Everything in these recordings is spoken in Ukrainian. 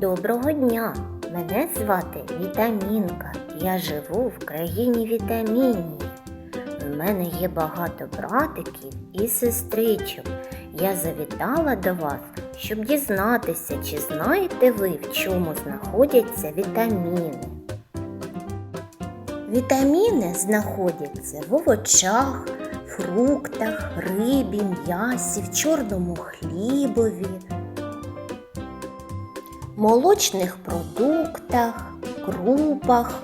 Доброго дня! Мене звати Вітамінка. Я живу в країні вітамінів. В мене є багато братиків і сестричок. Я завітала до вас, щоб дізнатися, чи знаєте ви, в чому знаходяться вітаміни. Вітаміни знаходяться в овочах, фруктах, рибі, м'ясі, в чорному хлібові, молочних продуктах, крупах.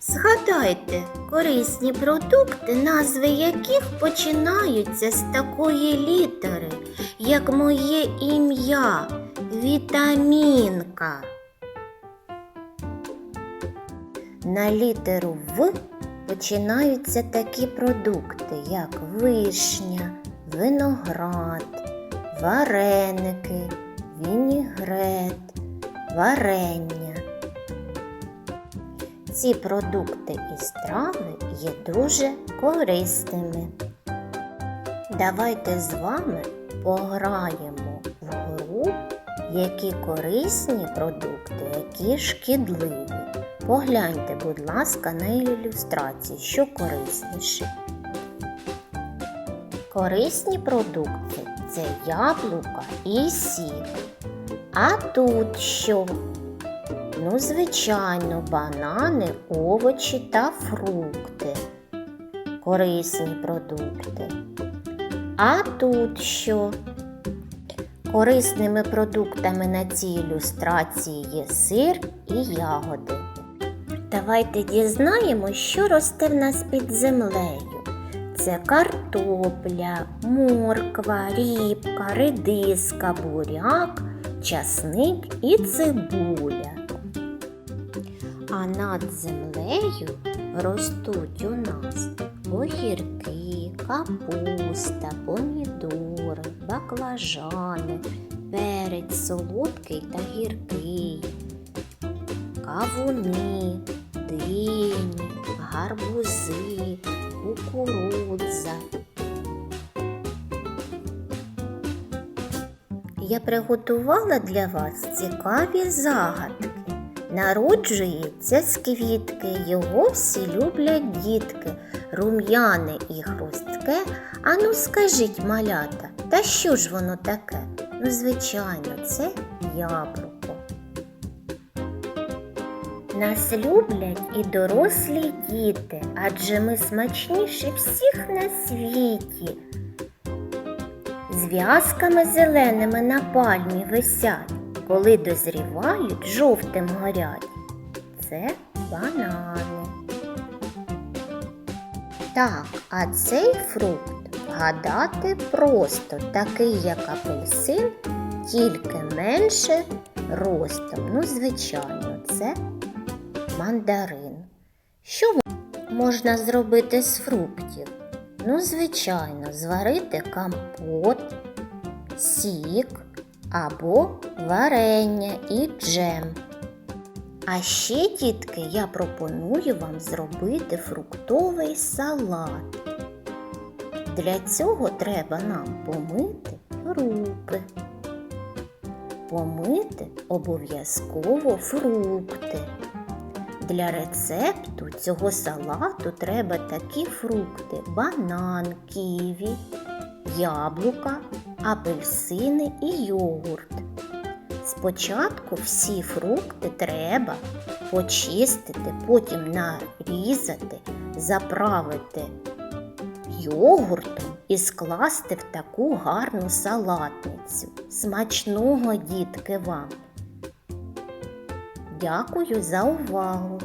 Згадайте корисні продукти, назви яких починаються з такої літери, як моє ім'я Вітамінка. На літеру В починаються такі продукти, як вишня, виноград, вареники, вінігрет, варення. Ці продукти і страви є дуже корисними. Давайте з вами пограємо в гру, які корисні продукти, які шкідливі. Погляньте, будь ласка, на ілюстрації, що корисніше. Корисні продукти це яблука і сік. А тут що? Ну, звичайно, банани, овочі та фрукти. Корисні продукти. А тут що? Корисними продуктами на цій ілюстрації є сир і ягоди. Давайте дізнаємо, що росте в нас під землею. Це картопля, морква, рібка, редиска, буряк, часник і цибуля. А над землею ростуть у нас огірки, капуста, помідори, баклажани, перець солодкий та гіркий, кавуни, дині, гарбузи, кукурудза. Я приготувала для вас цікаві загадки. Народжується з квітки, його всі люблять дітки, рум'яне і хрустке. Ану скажіть, малята, та що ж воно таке? Ну, звичайно, це яблуко. Нас люблять і дорослі діти, адже ми смачніші всіх на світі. Зв'язками зеленими на пальмі висять, коли дозрівають, жовтим горять. Це банани. Так, а цей фрукт гадати просто такий, як апельсин, тільки менше ростом. Ну, звичайно, це мандарин. Що можна зробити з фруктів? Ну, звичайно, зварити компот, сік або варення і джем. А ще, дітки, я пропоную вам зробити фруктовий салат. Для цього треба нам помити руки. Помити обов'язково фрукти. Для рецепту цього салату треба такі фрукти: банан, ківі, яблука, апельсини і йогурт. Спочатку всі фрукти треба почистити, потім нарізати, заправити йогуртом і скласти в таку гарну салатницю. Смачного, дітки, вам! Дякую за увагу!